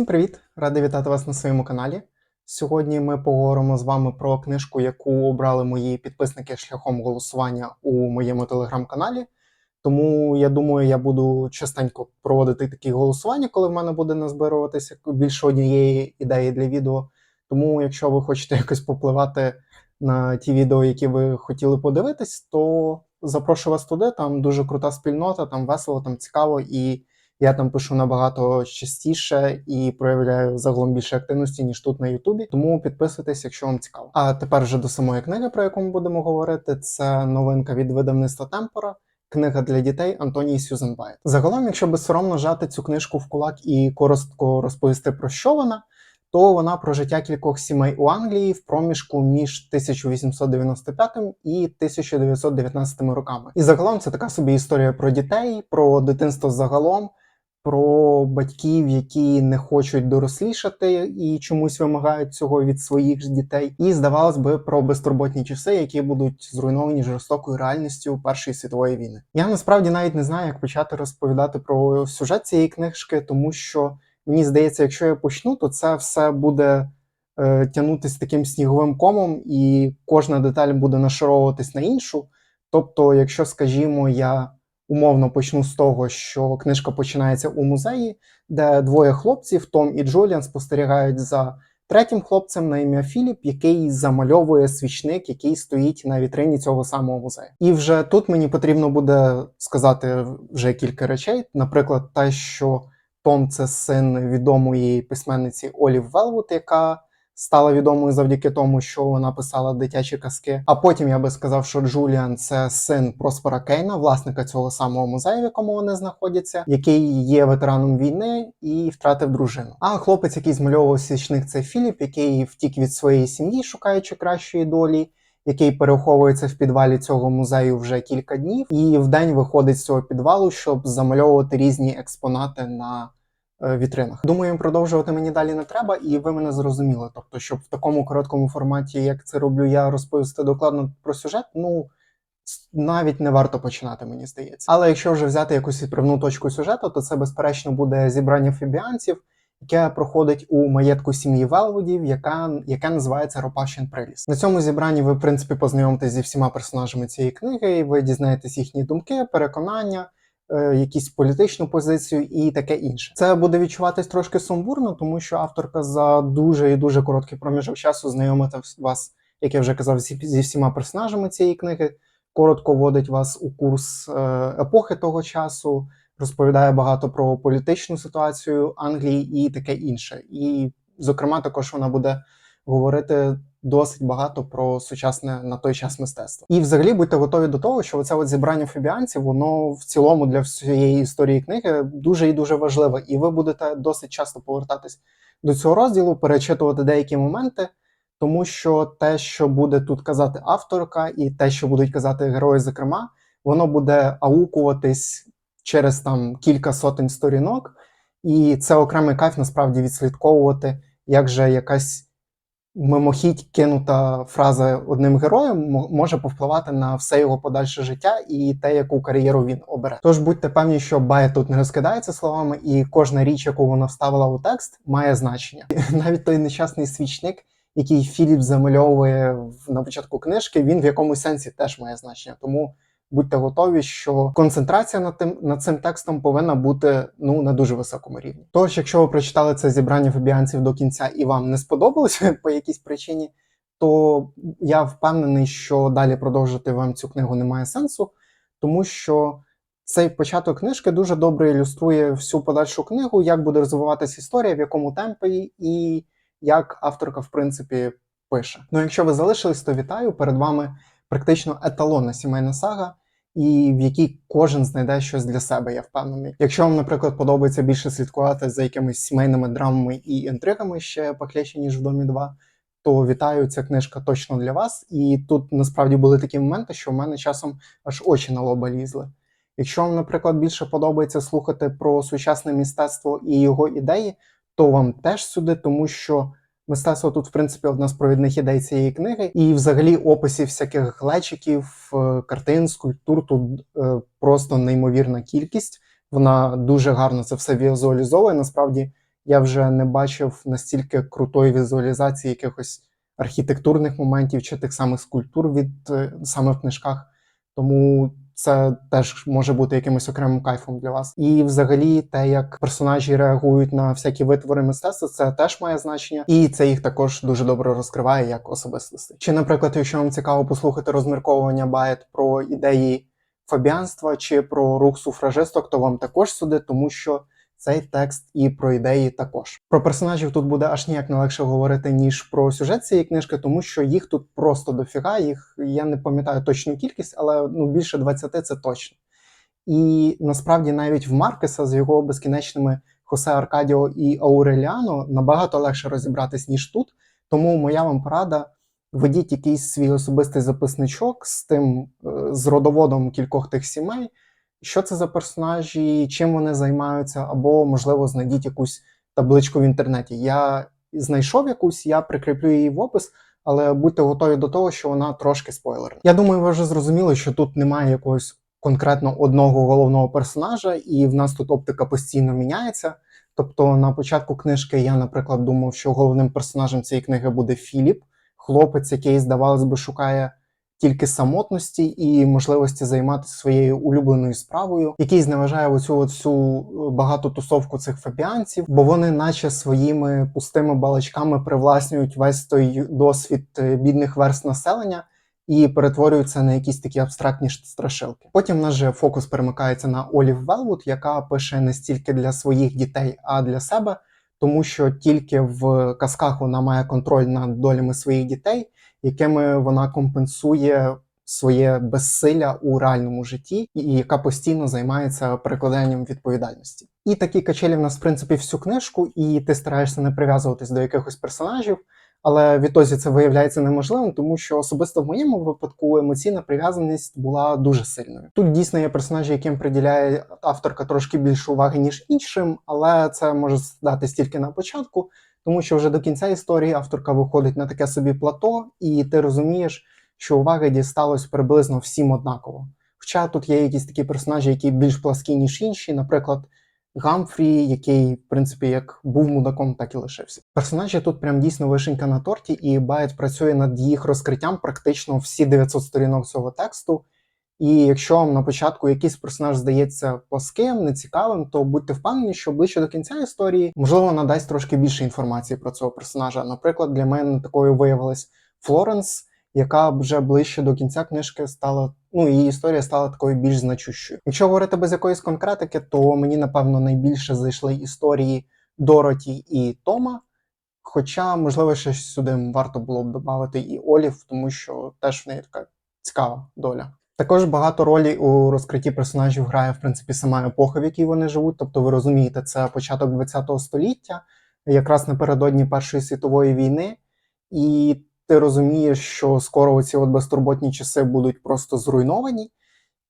Всім привіт! Радий вітати вас на своєму каналі. Сьогодні ми поговоримо з вами про книжку, яку обрали мої підписники шляхом голосування у моєму телеграм-каналі. Тому я думаю, я буду частенько проводити такі голосування, коли в мене буде назбируватися більше однієї ідеї для відео. Тому, якщо ви хочете якось попливати на ті відео, які ви хотіли подивитись, то запрошую вас туди. Там дуже крута спільнота, там весело, там цікаво, і я там пишу набагато частіше і проявляю загалом більше активності, ніж тут на Ютубі. Тому підписуйтесь, якщо вам цікаво. А тепер вже до самої книги, про яку ми будемо говорити. Це новинка від видавництва Темпора. Книга для дітей Антонії Сюзен Байт. Загалом, якщо безсоромно жати цю книжку в кулак і коротко розповісти про що вона, то вона про життя кількох сімей у Англії в проміжку між 1895 і 1919 роками. І загалом це така собі історія про дітей, про дитинство загалом, про батьків, які не хочуть дорослішати і чомусь вимагають цього від своїх ж дітей. І здавалось би про безтурботні часи, які будуть зруйновані жорстокою реальністю Першої світової війни. Я насправді навіть не знаю, як почати розповідати про сюжет цієї книжки, тому що мені здається, якщо я почну, то це все буде е, тягнутися таким сніговим комом, і кожна деталь буде нашаровуватись на іншу. Тобто, якщо, скажімо, я умовно почну з того, що книжка починається у музеї, де двоє хлопців, Том і Джуліан, спостерігають за третім хлопцем на ім'я Філіп, який замальовує свічник, який стоїть на вітрині цього самого музею. І вже тут мені потрібно буде сказати вже кілька речей, наприклад, те, що Том це син відомої письменниці Олів Велвуд, яка стала відомою завдяки тому, що вона писала дитячі казки. А потім я би сказав, що Джуліан це син Проспера Кейна, власника цього самого музею, в якому вони знаходяться, який є ветераном війни і втратив дружину. А хлопець, який змальовував свічник, це Філіп, який втік від своєї сім'ї, шукаючи кращої долі. Який переховується в підвалі цього музею вже кілька днів, і в день виходить з цього підвалу, щоб замальовувати різні експонати на вітринах. Думаю, продовжувати мені далі не треба, і ви мене зрозуміли. Тобто, щоб в такому короткому форматі, як це роблю, я розповісти докладно про сюжет, ну навіть не варто починати, мені здається. Але якщо вже взяти якусь відправну точку сюжету, то це безперечно буде зібрання фібіанців. Яке проходить у маєтку сім'ї Велвудів, яка яке називається Ропашин Приліс. На цьому зібранні ви, в принципі, познайомитесь зі всіма персонажами цієї книги, і ви дізнаєтесь їхні думки, переконання, Е, якісь політичну позицію і таке інше. Це буде відчуватись трошки сумбурно, тому що авторка за дуже і дуже короткий проміжок часу знайомити вас, як я вже казав, зі, зі всіма персонажами цієї книги. Коротко вводить вас у курс е, епохи того часу, розповідає багато про політичну ситуацію Англії і таке інше. І, зокрема, також вона буде говорити досить багато про сучасне на той час мистецтво. І, взагалі, будьте готові до того, що оце от зібрання фібіанців, воно в цілому для всієї історії книги дуже і дуже важливе, і ви будете досить часто повертатись до цього розділу, перечитувати деякі моменти. Тому що те, що буде тут казати авторка, і те, що будуть казати герої, зокрема, воно буде аукуватись через там кілька сотень сторінок, і це окремий кайф насправді відслідковувати, як же якась мимохідь кинута фраза одним героєм може повпливати на все його подальше життя і те, яку кар'єру він обере. Тож будьте певні, що Бая тут не розкидається словами, і кожна річ, яку вона вставила у текст, має значення. Навіть той нещасний свічник. Який Філіп замальовує на початку книжки, він в якомусь сенсі теж має значення. Тому будьте готові, що концентрація над тим над цим текстом повинна бути ну на дуже високому рівні. Тож, якщо ви прочитали це зібрання фабіанців до кінця і вам не сподобалося по якійсь причині, то я впевнений, що далі продовжити вам цю книгу немає сенсу, тому що цей початок книжки дуже добре ілюструє всю подальшу книгу, як буде розвиватися історія, в якому темпі, і як авторка, в принципі, пише. Ну, якщо ви залишились, то вітаю перед вами практично еталонна сімейна сага і в якій кожен знайде щось для себе, я впевнений. Якщо вам, наприклад, подобається більше слідкувати за якимись сімейними драмами і інтригами ще пакляче, ніж в домі 2, то вітаю, ця книжка точно для вас. І тут насправді були такі моменти, що в мене часом аж очі на лоба лізли. Якщо вам, наприклад, більше подобається слухати про сучасне мистецтво і його ідеї, то вам теж сюди, тому що Мистецтво тут, в принципі, одна з провідних ідей цієї книги, і взагалі описів всяких глечиків, е, картин, скульптур тут е, просто неймовірна кількість. Вона дуже гарно це все візуалізовує. Насправді я вже не бачив настільки крутої візуалізації якихось архітектурних моментів чи тих самих скульптур від е, саме в книжках. Тому це теж може бути якимось окремим кайфом для вас. І взагалі, те, як персонажі реагують на всякі витвори мистецтва, це теж має значення, і це їх також дуже добре розкриває як особистості. Чи, наприклад, якщо вам цікаво послухати розмірковування Баєт про ідеї фабіанства чи про рух суфражисток, то вам також сюди, тому що цей текст і про ідеї також. Про персонажів тут буде аж ніяк не легше говорити, ніж про сюжет цієї книжки, тому що їх тут просто дофіга. Їх я не пам'ятаю точну кількість, але ну більше 20 це точно. І насправді навіть в Маркеса з його безкінечними Хосе Аркадіо і Ауреліано набагато легше розібратись, ніж тут. Тому моя вам порада. Ведіть якийсь свій особистий записничок з тим е, з родоводом кількох тих сімей, що це за персонажі, чим вони займаються, або, можливо, знайдіть якусь табличку в інтернеті. Я знайшов якусь, я прикріплю її в опис, але будьте готові до того, що вона трошки спойлерна. Я думаю, ви вже зрозуміли, що тут немає якогось конкретно одного головного персонажа, і в нас тут оптика постійно міняється. Тобто на початку книжки я, наприклад, думав, що головним персонажем цієї книги буде Філіп, хлопець, який, здавалось би, шукає тільки самотності і можливості займатися своєю улюбленою справою, який зневажає оцю всю багату тусовку цих фабіанців, бо вони, наче своїми пустими балачками, привласнюють весь той досвід е, бідних верст населення. І перетворюються на якісь такі абстрактні страшилки. Потім в нас же фокус перемикається на Олів Велвуд, яка пише не стільки для своїх дітей, а для себе, тому що тільки в казках вона має контроль над долями своїх дітей, якими вона компенсує своє безсилля у реальному житті, і яка постійно займається перекладанням відповідальності. І такі качелі в нас, в принципі, всю книжку, і ти стараєшся не прив'язуватись до якихось персонажів. Але відтоді це виявляється неможливим, тому що особисто в моєму випадку емоційна прив'язаність була дуже сильною. Тут дійсно є персонажі, яким приділяє авторка трошки більше уваги, ніж іншим, але це може здатись тільки на початку, тому що вже до кінця історії авторка виходить на таке собі плато, і ти розумієш, що уваги дісталось приблизно всім однаково. Хоча тут є якісь такі персонажі, які більш пласкі, ніж інші, наприклад. Гамфрі, який, в принципі, як був мудаком, так і лишився. Персонажі тут прям дійсно вишенька на торті, і Байт працює над їх розкриттям практично всі 900 сторінок цього тексту. І якщо вам на початку якийсь персонаж здається плоским, нецікавим, то будьте впевнені, що ближче до кінця історії можливо надасть трошки більше інформації про цього персонажа. Наприклад, для мене такою виявилась Флоренс яка вже ближче до кінця книжки стала, ну її історія стала такою більш значущою. Якщо говорити без якоїсь конкретики, то мені напевно найбільше зайшли історії Дороті і Тома. Хоча, можливо, ще сюди варто було б додати і Олів, тому що теж в неї така цікава доля. Також багато ролі у розкритті персонажів грає, в принципі, сама епоха, в якій вони живуть. Тобто, ви розумієте, це початок ХХ століття, якраз напередодні Першої світової війни, і ти розумієш, що скоро оці от безтурботні часи будуть просто зруйновані,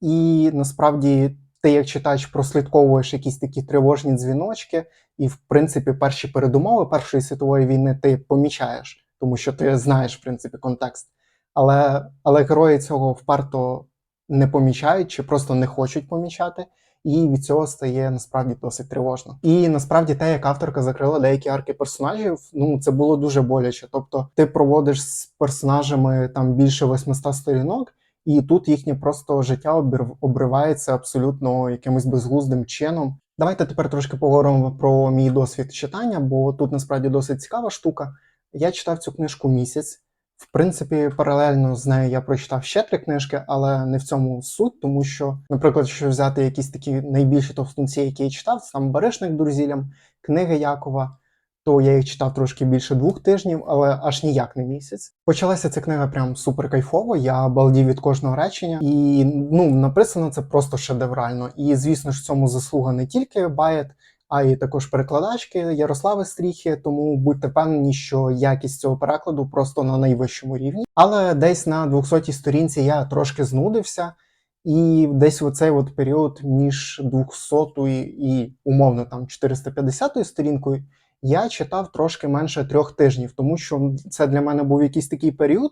і насправді ти, як читач, прослідковуєш якісь такі тривожні дзвіночки, і, в принципі, перші передумови Першої світової війни ти помічаєш, тому що ти знаєш в принципі контекст. Але, Але герої цього вперто не помічають чи просто не хочуть помічати і від цього стає насправді досить тривожно. І насправді те, як авторка закрила деякі арки персонажів, ну це було дуже боляче. Тобто, ти проводиш з персонажами там більше 800 сторінок. І тут їхнє просто життя обривається абсолютно якимось безглуздим чином. Давайте тепер трошки поговоримо про мій досвід читання, бо тут насправді досить цікава штука. Я читав цю книжку місяць. В принципі, паралельно з нею я прочитав ще три книжки, але не в цьому суть, тому що, наприклад, якщо взяти якісь такі найбільші товстунці, які я читав, сам Баришник Друзілям, книги Якова, то я їх читав трошки більше двох тижнів, але аж ніяк не місяць. Почалася ця книга прям супер кайфово. Я балдів від кожного речення, і ну написано це просто шедеврально. І звісно ж, цьому заслуга не тільки Баєт, а й також перекладачки Ярослави Стріхи. Тому будьте впевнені, що якість цього перекладу просто на найвищому рівні. Але десь на 200-й сторінці я трошки знудився, і десь у цей от період між 200 і умовно там 450 сторінкою я читав трошки менше трьох тижнів, тому що це для мене був якийсь такий період,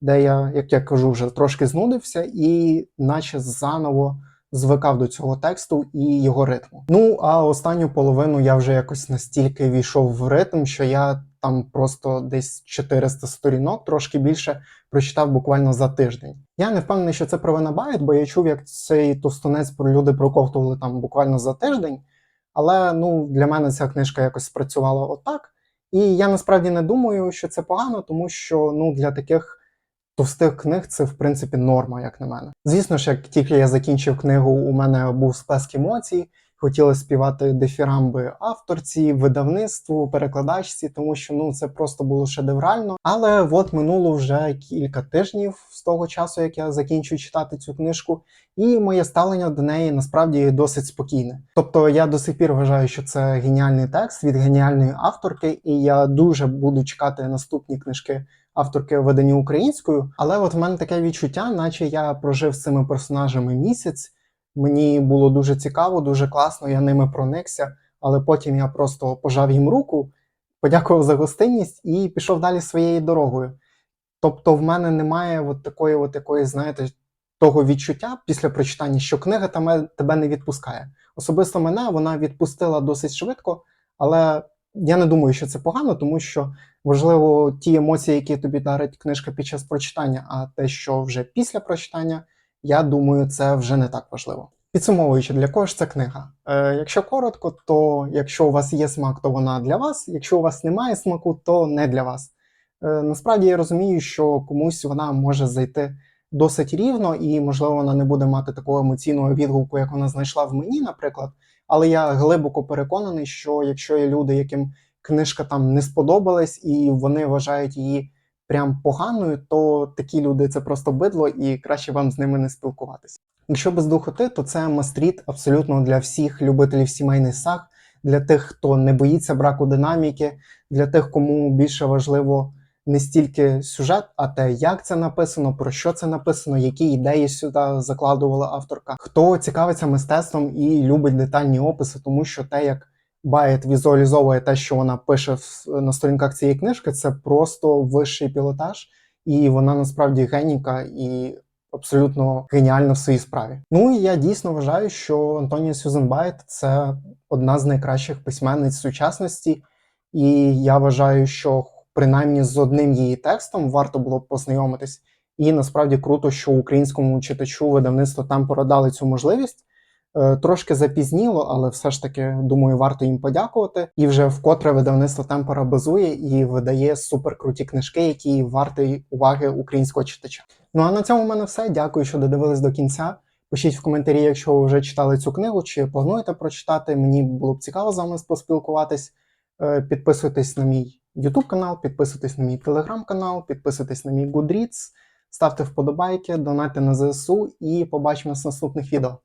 де я, як я кажу, вже трошки знудився, і наче заново звикав до цього тексту і його ритму. Ну а останню половину я вже якось настільки війшов в ритм, що я там просто десь 400 сторінок, трошки більше прочитав буквально за тиждень. Я не впевнений, що це провина Байт, бо я чув, як цей товстунець люди проковтували там буквально за тиждень. Але ну для мене ця книжка якось спрацювала отак. І я насправді не думаю, що це погано, тому що ну для таких товстих книг це в принципі норма, як на мене. Звісно ж, як тільки я закінчив книгу, у мене був сплеск емоцій. Хотілося співати дифірамби авторці, видавництву, перекладачці, тому що ну це просто було шедеврально. Але от минуло вже кілька тижнів з того часу, як я закінчую читати цю книжку, і моє ставлення до неї насправді досить спокійне. Тобто я до сих пір вважаю, що це геніальний текст від геніальної авторки, і я дуже буду чекати наступні книжки авторки видані українською. Але от в мене таке відчуття, наче я прожив з цими персонажами місяць. Мені було дуже цікаво, дуже класно, я ними проникся, але потім я просто пожав їм руку, подякував за гостинність і пішов далі своєю дорогою. Тобто, в мене немає от такої, от якої, знаєте, того відчуття після прочитання, що книга тебе не відпускає. Особисто мене вона відпустила досить швидко, але я не думаю, що це погано, тому що важливо ті емоції, які тобі дарить книжка під час прочитання, а те, що вже після прочитання, я думаю, це вже не так важливо. Підсумовуючи, для кого ж ця книга? Е, Якщо коротко, то якщо у вас є смак, то вона для вас. Якщо у вас немає смаку, то не для вас. Е, Насправді я розумію, що комусь вона може зайти досить рівно, і, можливо, вона не буде мати такого емоційного відгуку, як вона знайшла в мені, наприклад. Але я глибоко переконаний, що якщо є люди, яким книжка там не сподобалась, і вони вважають її прям поганою, то такі люди це просто бидло, і краще вам з ними не спілкуватися. Якщо без духоти, то це мастріт абсолютно для всіх любителів сімейних саг, для тих, хто не боїться браку динаміки, для тих, кому більше важливо не стільки сюжет, а те, як це написано, про що це написано, які ідеї сюди закладувала авторка, хто цікавиться мистецтвом і любить детальні описи, тому що те, як Байет візуалізовує те, що вона пише на сторінках цієї книжки, це просто вищий пілотаж, і вона насправді генійка і абсолютно геніальна в своїй справі. Ну і я дійсно вважаю, що Антонія Сюзен Байт це одна з найкращих письменниць сучасності, і я вважаю, що принаймні з одним її текстом варто було б познайомитись. І насправді круто, що українському читачу видавництво Темпора дали цю можливість. Е, Трошки запізніло, але все ж таки думаю, варто їм подякувати. І вже вкотре видавництво Темпора базує і видає суперкруті книжки, які варті уваги українського читача. Ну а на цьому в мене все. Дякую, що додивились до кінця. Пишіть в коментарі, якщо ви вже читали цю книгу, чи плануєте прочитати. Мені було б цікаво з вами поспілкуватись. Е, Підписуйтесь на мій YouTube канал, підписуйтесь на мій Telegram канал, підписуйтесь на мій Goodreads, ставте вподобайки, донайте на ЗСУ і побачимось в наступних відео.